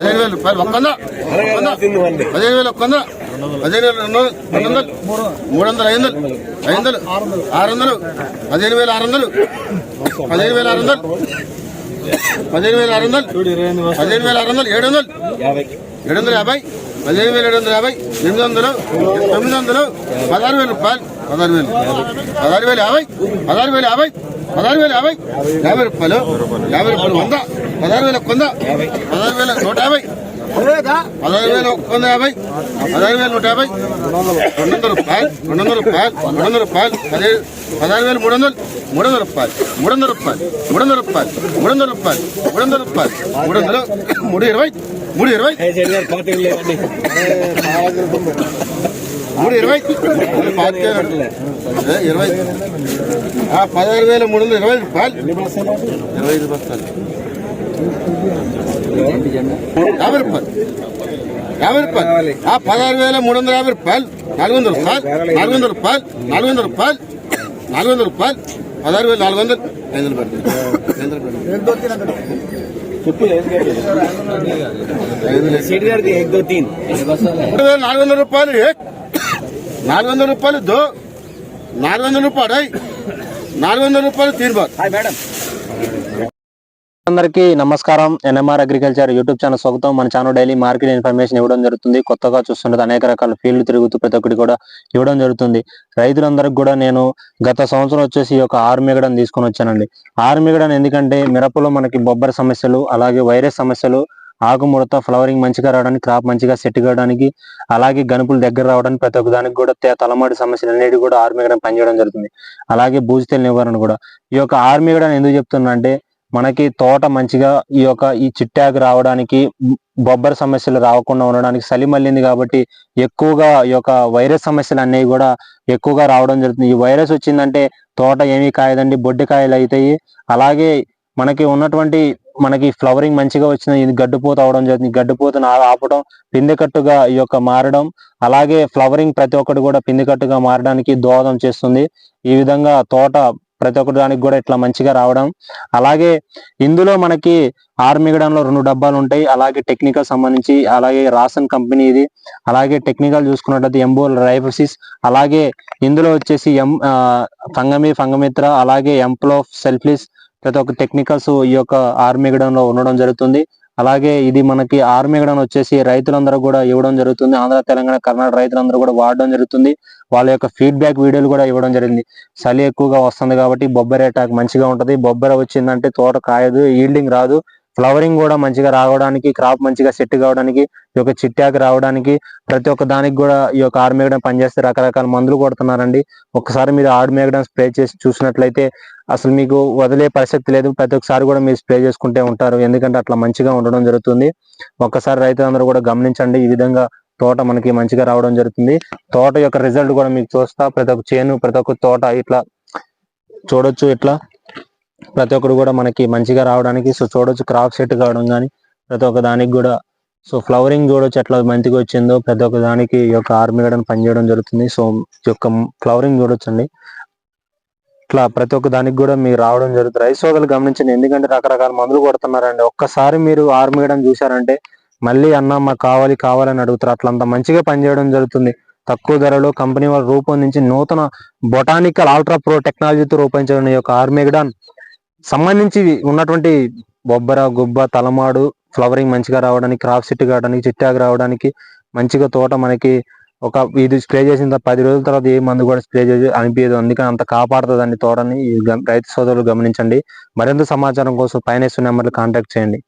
పదిహేను వేలు రూపాయలు ఒక్క వంద. ఒక్క వంద. పదిహేను వేలు ఒక్క వంద. పదిహేను వేలు రెండు రెండు వందలు. మూడు వందలు ఐదు వందలు. ఐదు వందలు ఆరు వందలు. పదిహేను వేలు ఆరు వందలు. పదిహేను వేల ఆరు వందలు. పదిహేను వేల ఆరు వందలు. పదిహేను వేల ఆరు వందలు. ఏడు వందలు. ఏడు వందల యాభై. పదిహేను వేల ఏడు వందల యాభై ఎనిమిది వందలు తొమ్మిది వందలు పదహారు వేల రూపాయలు పదహారు వేలు పదహారు వేల యాభై పదహారు వేల యాభై పదహారు వేల యాభై యాభై రూపాయలు యాభై రూపాయలు వంద పదహారు వేల వంద పదహారు వేల నూట యాభై పదహారు వేల ఒక వంద యాభై పదహారు వేల నూట యాభై రెండు వందల రూపాయలు రెండు వందల రూపాయలు రెండు వందల రూపాయలు పదిహేను పదహారు వేల మూడు వందలు మూడు వందల రూపాయలు మూడు వందల రూపాయలు మూడు వందల రూపాయలు మూడు వందల రూపాయలు మూడు వందల రూపాయలు మూడు వందలు మూడు ఇరవై మూడు ఇరవై మూడు ఇరవై మూడు పాతికే ఏ, ఇరవై ఆ, పదహారు వేల మూడు వందల ఇరవై రూపాయలు ఇరవై ఐదు బస్తాలు యాభై రూపాయలు యాభై రూపాయలు ఆ పదహారు వేల మూడు వందల యాభై రూపాయలు నాలుగు వందల రూపాయలు నాలుగు వందల రూపాయలు నాలుగు వందల రూపాయలు నాలుగు వందల రూపాయలు పదహారు వేల నాలుగు వందలు ఐదు వేల నాలుగు వందల రూపాయలు నాలుగు వందల రూపాయలు దో నాలుగు వందల రూపాయలు నాలుగు వందల రూపాయలు తీర్బారు మేడం అందరికీ నమస్కారం. ఎన్ఎంఆర్ అగ్రికల్చర్ యూట్యూబ్ ఛానల్ స్వాగతం. మన ఛానల్ డైలీ మార్కెట్ ఇన్ఫర్మేషన్ ఇవ్వడం జరుగుతుంది. కొత్తగా చూస్తున్నది అనేక రకాల ఫీల్డ్ తిరుగుతూ ప్రతి ఒక్కటి కూడా ఇవ్వడం జరుగుతుంది. రైతులందరికి కూడా నేను గత సంవత్సరం వచ్చేసి ఈ యొక్క ఆర్మిగడని తీసుకొని వచ్చానండి. ఆర్మిగడని ఎందుకంటే మిరపలో మనకి బొబ్బర సమస్యలు అలాగే వైరస్ సమస్యలు ఆకుముడత ఫ్లవరింగ్ మంచిగా రావడానికి క్రాప్ మంచిగా సెట్ కావడానికి అలాగే గనుపులు దగ్గర రావడానికి ప్రతి ఒక్క దానికి కూడా తలమాడి సమస్యలు అనేవి కూడా ఆర్మిగడని పనిచేయడం జరుగుతుంది. అలాగే బూజుతెల నివారణ కూడా. ఈ యొక్క ఆర్మిగడని ఎందుకు చెప్తున్నా అంటే మనకి తోట మంచిగా ఈ యొక్క ఈ చిట్టాకు రావడానికి బొబ్బర సమస్యలు రాకుండా ఉండడానికి చలి మళ్ళింది కాబట్టి ఎక్కువగా ఈ యొక్క వైరస్ సమస్యలు అనేవి కూడా ఎక్కువగా రావడం జరుగుతుంది. ఈ వైరస్ వచ్చిందంటే తోట ఏమీ కాయదండి బొడ్డికాయలు అవుతాయి అలాగే మనకి ఉన్నటువంటి మనకి ఫ్లవరింగ్ మంచిగా వచ్చిన ఇది గడ్డిపోత అవడం జరుగుతుంది. ఈ గడ్డిపోతను ఆపడం పిందెకట్టుగా ఈ యొక్క మారడం అలాగే ఫ్లవరింగ్ ప్రతి ఒక్కటి కూడా పిందెకట్టుగా మారడానికి దోహదం చేస్తుంది. ఈ విధంగా తోట ప్రతి ఒక్కటి దానికి కూడా ఇట్లా మంచిగా రావడం. అలాగే ఇందులో మనకి ఆర్మిగడంలో రెండు డబ్బాలు ఉంటాయి. అలాగే టెక్నికల్ సంబంధించి అలాగే రాసన్ కంపెనీ ఇది. అలాగే టెక్నికల్ చూసుకున్నట్లయితే ఎంబోల్ రైఫసిస్ అలాగే ఇందులో వచ్చేసి ఎం ఆ, ఫంగమి ఫంగమిత్ర అలాగే ఎంప్లో సెల్ఫ్లిస్ ప్రతి ఒక్క టెక్నికల్స్ ఈ యొక్క ఆర్మిగడంలో ఉండడం జరుగుతుంది. అలాగే ఇది మనకి ఆర్మిగడం వచ్చేసి రైతులందరూ కూడా ఇవ్వడం జరుగుతుంది. ఆంధ్ర తెలంగాణ కర్ణాటక రైతులందరూ కూడా వాడడం జరుగుతుంది. వాళ్ళ యొక్క ఫీడ్బ్యాక్ వీడియోలు కూడా ఇవ్వడం జరిగింది. చలి ఎక్కువగా వస్తుంది కాబట్టి బొబ్బరి అటాక్ మంచిగా ఉంటది. బొబ్బర వచ్చిందంటే తోట కాయదు ఈల్డింగ్ రాదు. ఫ్లవరింగ్ కూడా మంచిగా రావడానికి క్రాప్ మంచిగా సెట్ కావడానికి ఈ యొక్క చిట్టాకు రావడానికి ప్రతి ఒక్క దానికి కూడా ఈ యొక్క ఆర్మేగడం పనిచేస్తే రకరకాల మందులు కొడుతున్నారండి. ఒకసారి మీరు ఆర్మేగడం స్ప్రే చేసి చూసినట్లయితే అసలు మీకు వదిలే పరిస్థితి లేదు. ప్రతి ఒక్కసారి కూడా మీరు స్ప్రే చేసుకుంటే ఉంటారు. ఎందుకంటే అట్లా మంచిగా ఉండడం జరుగుతుంది. ఒక్కసారి రైతులందరూ కూడా గమనించండి. ఈ విధంగా తోట మనకి మంచిగా రావడం జరుగుతుంది. తోట యొక్క రిజల్ట్ కూడా మీకు చూస్తా. ప్రతి ఒక్క చేను ప్రతి ఒక్క తోట ఇట్లా చూడొచ్చు. ఇట్లా ప్రతి ఒక్కరు కూడా మనకి మంచిగా రావడానికి సో చూడొచ్చు క్రాప్ సెట్ కావడం కానీ ప్రతి ఒక్క దానికి కూడా సో ఫ్లవరింగ్ చూడొచ్చు ఎట్లా మంచిగా వచ్చిందో. ప్రతి ఒక్క దానికి ఈ యొక్క ఆర్మీ గడని పనిచేయడం జరుగుతుంది. సో ఈ యొక్క ఫ్లవరింగ్ చూడొచ్చండి. ఇట్లా ప్రతి ఒక్క దానికి కూడా మీరు రావడం జరుగుతుంది. రైస్ సోదరులు గమనించండి. ఎందుకంటే రకరకాల మందులు కొడుతున్నారండి. ఒక్కసారి మీరు ఆర్మీ గడని చూసారంటే మళ్ళీ అన్న మాకు కావాలి కావాలని అడుగుతారు. అట్లా అంత మంచిగా పనిచేయడం జరుగుతుంది. తక్కువ ధరలో కంపెనీ వాళ్ళు రూపొందించి నూతన బొటానికల్ అల్ట్రా ప్రో టెక్నాలజీతో రూపొందించిన ఈ యొక్క ఆర్మేగడాన్ సంబంధించి ఉన్నటువంటి బొబ్బర గుబ్బ తలమాడు ఫ్లవరింగ్ మంచిగా రావడానికి క్రాప్ సెట్ కావడానికి చిట్టాకు రావడానికి మంచిగా తోట మనకి ఒక ఇది స్ప్రే చేసిన పది రోజుల తర్వాత ఏ మందు కూడా స్ప్రే చేసి అనిపించదు. అందుకని అంత కాపాడుతుందండి తోటని. ఈ రైతు సోదరులు గమనించండి. మరింత సమాచారం కోసం పైన నెంబర్లు కాంటాక్ట్ చేయండి.